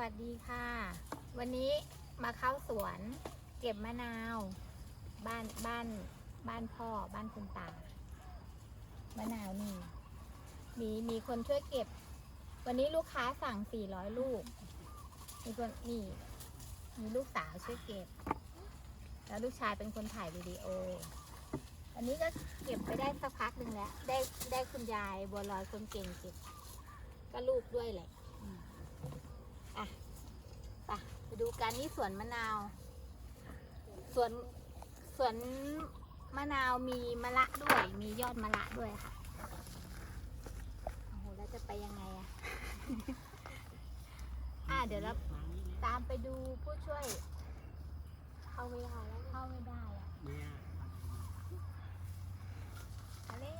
วัสดีค่ะ วันนี้มาเข้าสวน เก็บมะนาว บ้านบ้านบ้านพ่อบ้านคุณตามะนาวนี่ มีมีคนช่วยเก็บ วันนี้ลูกค้าสั่ง 400 ลูก มีคนนี่ มีลูกสาวช่วยเก็บ แล้วลูกชายเป็นคนถ่ายวิดีโอ อันนี้ก็เก็บไปได้สักพักหนึ่งแล้ว ได้ได้คุณยายบัวลอยคนเก่งเก็บก็ลูกด้วยแหละ อะไปไปดูกันนี่สวนมะนาวสวนสวนมะนาวมีมะละด้วย มียอดมะละด้วยค่ะโอ้โหแล้วจะไปยังไงอะอะเดี๋ยวเราตามไปดูผู้ช่วย เข้าไม่ได้แล้วเข้าไม่ได้อะ เนี่ย อเล่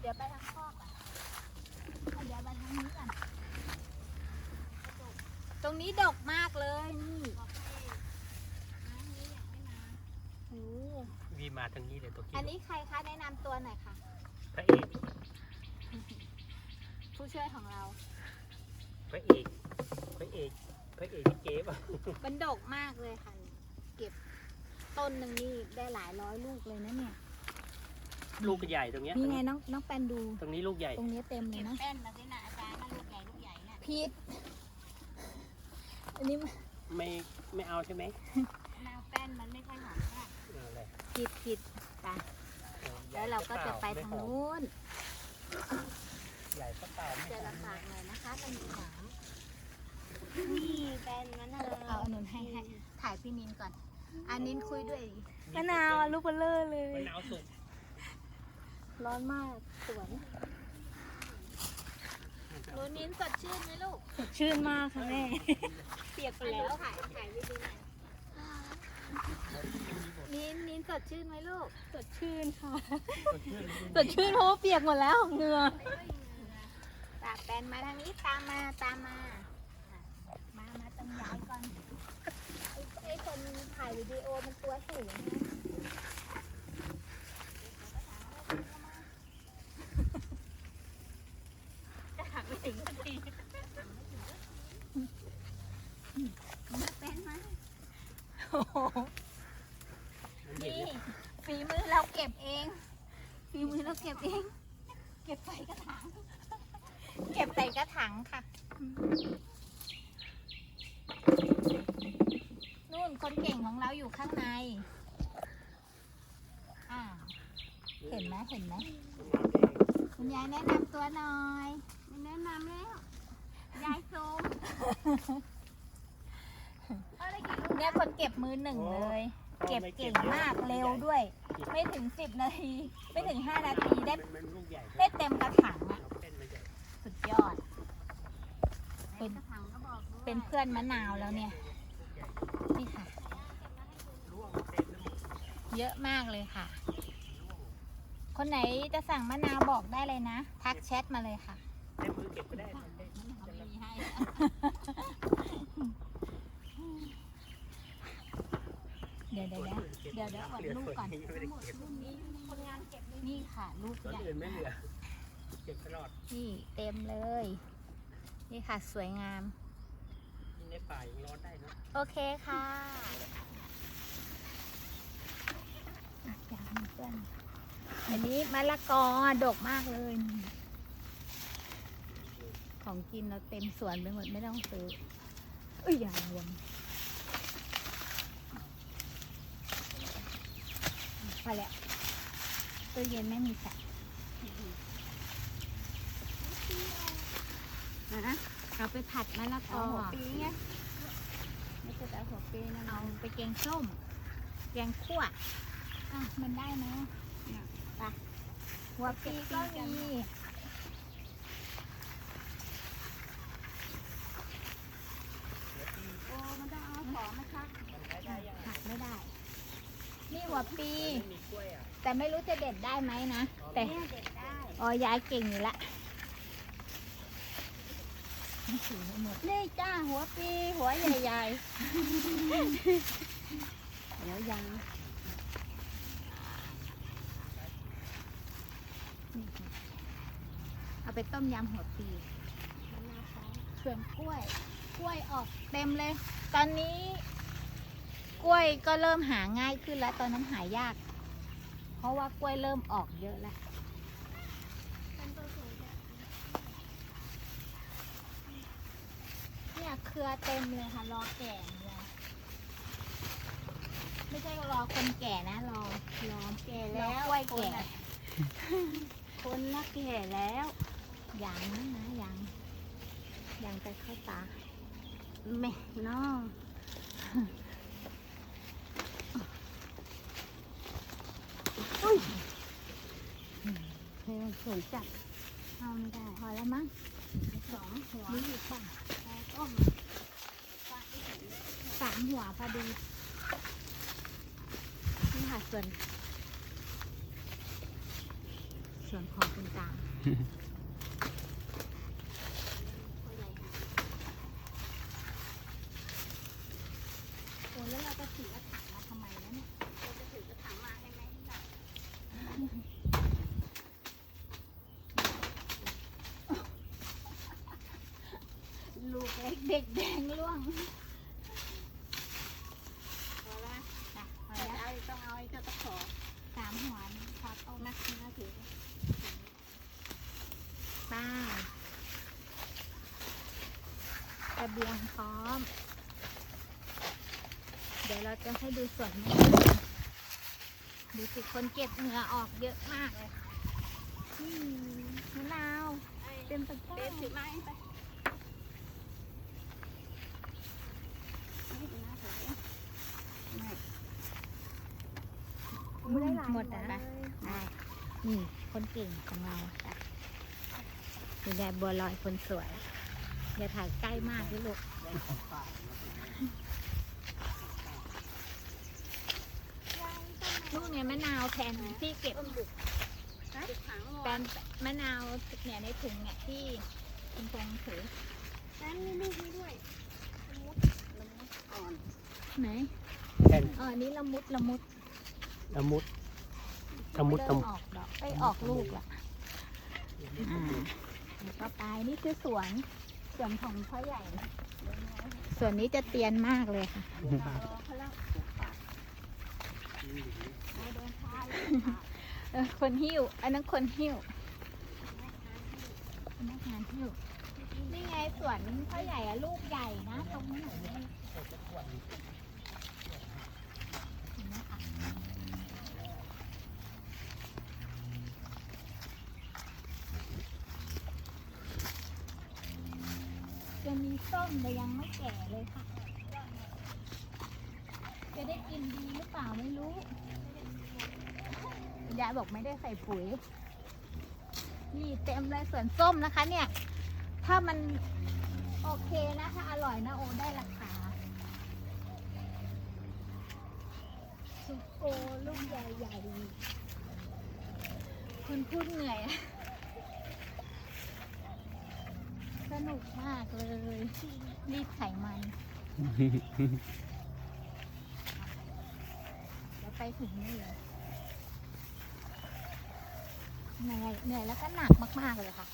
เดี๋ยวไปทางคอกอะเอาเดี๋ยวไปทางนี้ก่อนตรง นี้ดกมากเลยนี่โอ้วีมาทางนี้เลยตัวกิอันนี้ใครคะแนะนำตัวหน่อยค่ะ พระเอก ผู้ช่วยของเรา พระเอก พระเอก พระเอกที่เก๋ป่ะมันดกมากเลยค่ะ เก็บต้นหนึ่งนี่ได้หลายร้อยลูกเลยนะเนี่ยลูกก็ใหญ่ตรงเนี้ยนี่ไงน้องน้องแปนดู ตรงนี้ลูกใหญ่ ตรงนี้เต็มเลยนะแป้นมาสินะอาจารย์ถ้าลูกใหญ่ลูกใหญ่น่ะพีท อันนี้ไม่ไม่เอาใช่ไหมนางแป้นมันไม่ค่อยหอมค่ะเอาอะไรผิดผิดไปออใหญ่แล้วเราก็จะไปทางม่หอมนู้นใหญ่ก็เปล่าไม่จะหอมลำบากหน่อยนะคะมันมีหนามนี่แป้นมะนาวเอาอันนู้นให้ให้ถ่ายพี่นินก่อนอันนินคุยด้วยดิมะนาวอะลูกเบลเลอร์เลย มะนาวสุก ร้อนมากสวน นูนินสดชื่นไหมลูก สดชื่นมากค่ะแม่ เปียกไปแล้วถ่ายถ่ายวิดีโอหน่อยนินนินสดชื่นไหมลูก สดชื่นค่ะ สดชื่นเพราะว่าเปียกหมดแล้วเหงื่อตาแปนมาทางนี้ตามมาตามมา มา มาตรงย้ายก่อนไอ้ไอ้คนถ่ายวิดีโอมันตัวสูงนะ ไม่ถึงสักที มาแปนมา โอ้โห มันเห็น นี่ เนี่ย ฝีมือเราเก็บเองฝีมือเราเก็บเอง เก็บใส่กระถาง เก็บใส่กระถางค่ะ นู่นคนเก่งของเราอยู่ข้างใน อ่าวเห็นไหมเห็นไหมคุณยายแนะนำตัวหน่อยไม่แนะนำแล้ว ยายซูมเนี่ยคนเก็บมือหนึ่งเลย เก็บเก่งมากเร็วด้วย ไม่ถึงสิบนาที ไม่ถึงห้านาทีได้มันมันลูกใหญ่ได้เต็มกระถางอะเอาเป็นมาใหญ่สุดยอด เป็นกระถางก็บอกด้วยเป็นเพื่อนมะนาวแล้วเนี่ย นี่ค่ะ ร่วงเต็มแล้วเยอะมากเลยค่ะ คนไหนจะสั่งมะนาวบอกได้เลยนะ ทักแชทมาเลยค่ะ เต็มมือเก็บก็ได้เต็มไม่มีให้ เดี๋ยวเดี๋ยว เดี๋ยวเดี๋ยวเดี๋ยวก่อนลูกก่อนไม่ได้คนงานเก็บเลยนี่ค่ะลูกต้นใหญ่อื่นไม่มาเหลือกเก็บตลอดนี่เต็มเลย นี่ค่ะสวยงามในป่ายังร้อนได้นะโอเคค่ะอยากมีเพื่อนอันนี้มะละกอดกมากเลย ของกินเราเต็มสวนไปหมดไม่ต้องซื้อเอ้ยอย่าลวง อแล้วตู้เย็นไม่มีใส่นะเอาไปผัดมะละกเอาอหัวปีไงไม่ใช่แต่หัวปีนะเอาไปแกงส้ม แกงคั่วอะมันได้ไหมเนี่ยไปหัวปีก็มี โอ้มันต้องเอาของมาซัก หักไม่ได้ นี่หัวปีไม่มีกล้วยอะแต่ไม่รู้จะเด็ดได้ไหมนะ แต่เนี่ยเด็กได้อ๋อยายเก่งอยู่ละไม่ถือให้หมดนี่จ้าหัวปีหัวใหญ่ๆ เดี๋ยวยางนี่ค่ะเอาไปต้มยำหัวปีส่วนกล้วย กล้วยออกเต็มเลย ตอนนี้ กล้วยก็เริ่มหาง่ายขึ้นแล้ว ตอนนั้นหายาก เพราะว่ากล้วยเริ่มออกเยอะแล้วเนี่ยเครือเต็มเลยค่ะ รอแก่เลยไม่ใช่รอคนแก่นะรอรอแก่แล้วกล้วยคนแก่คนน่ะแก่แล้วยังนะยังยังไปเข้าตาแม่น้อยเธอ สวยจัดทำได้พอแล้วมั้งสองหัวนี่อีกป่ะแล้วก็สามหัวพอดีนี่ค่ะส่วน ส่วนของคุณตา โอ้แล้วเราจะถือกระถางมาทำไมนะเนี่ย เราจะถือกระถางมาให้ไหมล่ะ ลูกเล็กเด็กแดงร่วงพอละนะพอแต่แล้ว เอาอีกต้องเอาอีกก็ต้องขอสามหัวพอเอานักนักถือป้าตะเบียงพร้อม เดี๋ยวเราจะให้ดูส่วนมะม่วงดูสิคนเก็บเหงื่อออกเยอะมากเลยค่ะอืมมะนาว เต็มตะกร้า เบสถือไม้ไปไม่ถึงหน้าเถอะไม่ ไม่ได้ หมดนะได้นี่คนเก่งของเราจ้ะคุณยายบัวลอยคนสวย อย่าถ่ายใกล้มากดิลูกลูกเนี่ยมะนาวแทนที่เก็บต้นบุกนะถางแปนมะนาวเนี่ยในถุงเนี่ยที่คุณพงษ์ถือนั้นมีลูกนี้ด้วยละมุดละมุดอ่อนไหนแผ่นอ๋ออันนี้ละมุดละมุดละมุด ละมุดเริ่ละมมุดออกดอกไปออกลูกละอ่าแล้วก็ไปนี่คือสวนสวนของพ่อใหญ่สวนนี้จะเตียนมากเลยค่ะรอเขาแล้วปลูกป่าเอาเดินช้าเลยค่ะ เออคนหิ้ว อันนั้นคนหิ้วพนักงานหิ้วนี่ไงสวนพ่อใหญ่อะลูกใหญ่นะ ตรงนี้เห็นไหมคะ จะมีส้มแต่ยังไม่แก่เลยค่ะ จะได้กินดีหรือเปล่าไม่รู้ ยายบอกไม่ได้ใส่ปุ๋ย นี่เต็มเลยสวนส้มนะคะเนี่ย ถ้ามันโอเคนะถ้าอร่อยนะโอได้ราคาสุโอลูกใหญ่ๆคนพูดเหนื่อย ส นุกมากเลยรีดไขมันเดี๋ยวไปถึงนี่เลยเหนื่อยเหนื่อยแล้วก็หนักมาก ๆ เลยค่ะ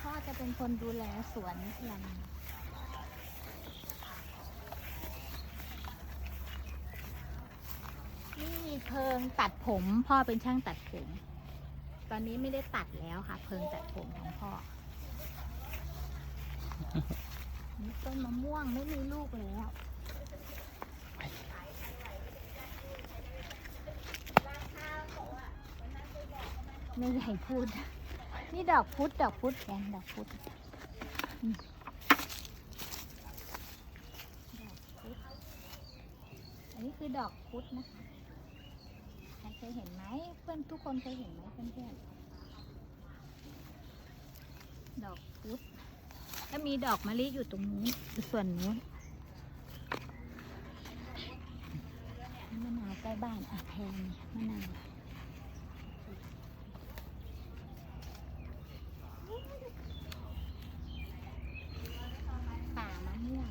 พ่อจะเป็นคนดูแลสวนลำนี่เพิงตัดผม พ่อเป็นช่างตัดผม ตอนนี้ไม่ได้ตัดแล้วค่ะ เพิ่งตัดผมของพ่อ นี่ต้นมะม่วงไม่มีลูกแล้วไม่ใหญ่พูด นี่ดอกพุธดอกพุธแกนดอกพุธอืมดอกพุธอันนี้คือดอกพุธนะคะ เคยเห็นไหมเพื่อนทุกคนเคยเห็นไหมเพื่อนๆดอกพุธถ้ามีดอกมะลิอยู่ตรงนู้นส่วนนู้นมะนาวใกล้บ้านอะแพงมะนาว ป่ามะม่วง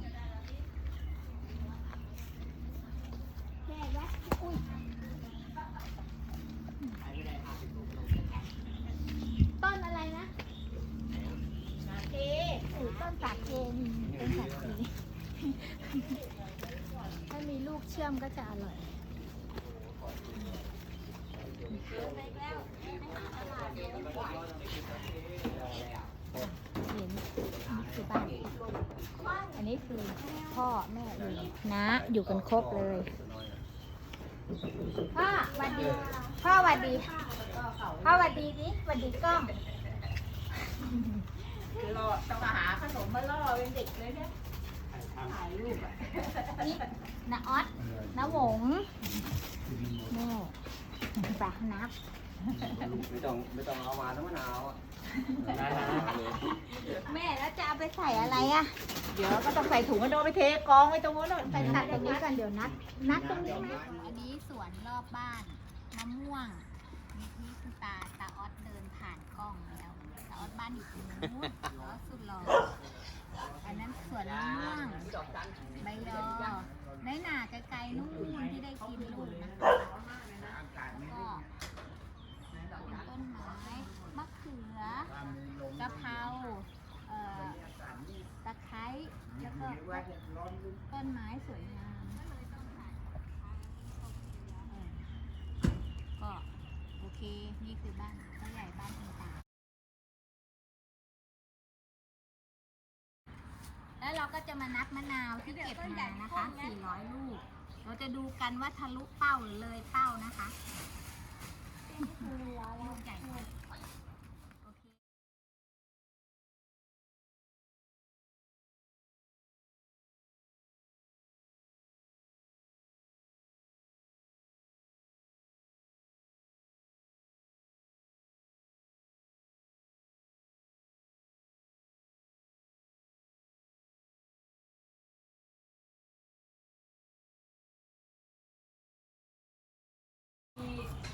แม่วัดอุ้ยต้นอะไรนะ ต้นสาเกมีต้นสาเก ถ้ามีลู กเชื่อมก็จะอร่อยเห็นนี่คือบ้านอันนี้คือพ่อแม่อยู่นะอยู่กันครบเลย พ่อหวัดดี พ่อหวัดดี พ่อหวัดดีดิหวัดดีกล้องรอต้องมาหาขนมมาล่อเป็นเด็กเลยเนี่ยถ่ายรูปอะ นี่นาออสนาหวงแม่ปากนับ ไม่ต้องไม่ต้องเอามาทั้งมะนาวอะแม่แล้วจะเอาไปใส่อะไรอะเดี๋ยวก็ต้องใส่ถุงกระโดดไปเทกองไว้ตรงนู้นน่ะไปตัดตรงนี้กันเดี๋ยวนัด นัดตรงนี้ไหมอันนี้สวนรอบบ้านมะม่วงนี่นี่คือตาตาออสเดินผ่านกล้องแล้ว ตาออสบ้านอยู่ตรงนู้นตาออสสุดหล่ออั นั้นสวนมะม่วงใบยอในหนาไกลๆนู่นที่ได้กินลูกนะคะแล้วก็เป็นต้นไม้มะเขือกะเพราเอ่อตะไคร้แล้วก็ต้นไม้สวยงามก็โอเคนี่คือบ้าน ก็จะมานับมะนาวที่เก็บมานะคะ 400 ลูก เราจะดูกันว่าทะลุเป้าหรือเลยเป้านะคะลูกใหญ่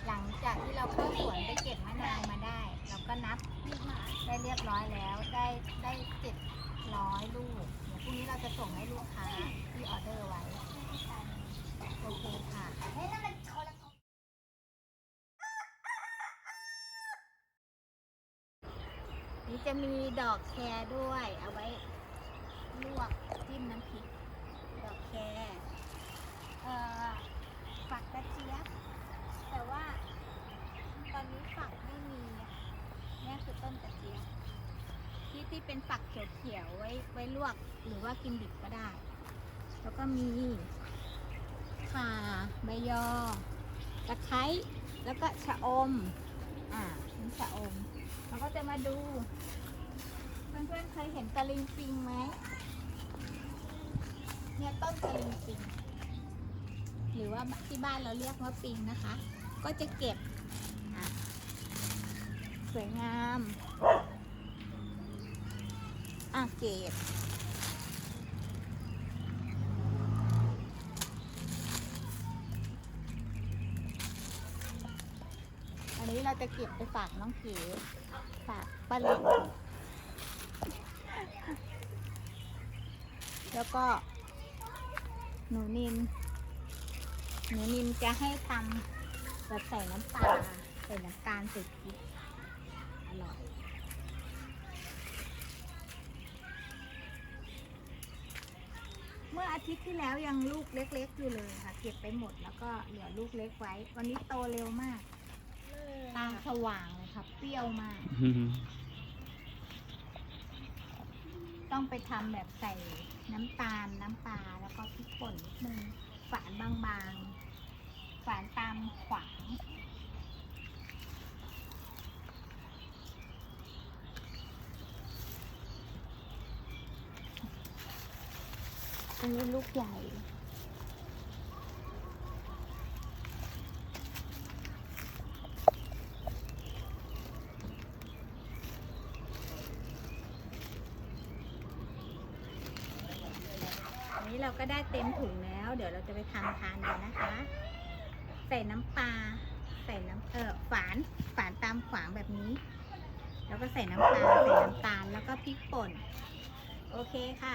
หลังจากที่เราเข้าสวนไปเก็บมะนาวมาได้ เราก็นับได้เรียบร้อยแล้วได้ได้เจ็ดร้อยลูกเดี๋ยวพรุ่งนี้เราจะส่งให้ลูกค้าที่ออเดอร์ไว้โอเคค่ะนี่จะมีดอกแครด้วย เอาไว้ลวกจิ้มน้ำพริก ดอกแครเอ่อฝักกระเจี๊ยบ แต่ว่าตอนนี้ฝักไม่มีอะเนี่ยคือต้นกระเจี๊ยบที่ที่เป็นฝักเขียวๆไว้ไว้ลวกหรือว่ากินดิบก็ได้ แล้วก็มีข่าใบยอตะไคร้แล้วก็ชะอม อ่านี่ชะอมเราก็จะมาดู เพื่อนๆเคยเห็นตะลิงปิงไหมเนี่ยต้นตะลิงปิง หรือว่าที่บ้านเราเรียกว่าปิงนะคะ ก็จะเก็บสวยงามอะเก็บอันนี้เราจะเก็บไปฝากน้องเก๋ฝากป้าเล็กแล้วก็ หนูนิน หนูนินจะให้ทำ แบบใส่น้ำปลาใส่น้ำตาลใส่พริกอร่อยเมื่ออาทิตย์ที่แล้วยังลูกเล็กๆอยู่เลยค่ะ เก็บไปหมดแล้วก็เหลือลูกเล็กไว้ วันนี้โตเร็วมาก ตาสว่างเลยค่ะเปรี้ยวมาก ต้องไปทำแบบใส่น้ำตาลน้ำปลาแล้วก็พริกป่นนิดนึงฝานบางๆ ฝานตามขวาง อันนี้ลูกใหญ่ อันนี้เราก็ได้เต็มถุงแล้ว เดี๋ยวเราจะไปทำทานกันนะคะ ส่น้ำปลาใส่น้ำเออฝานฝานตามขวางแบบนี้ แล้วก็ใส่น้ำปลาใส่น้ำตาลแล้วก็พริกป่น โอเคค่ะ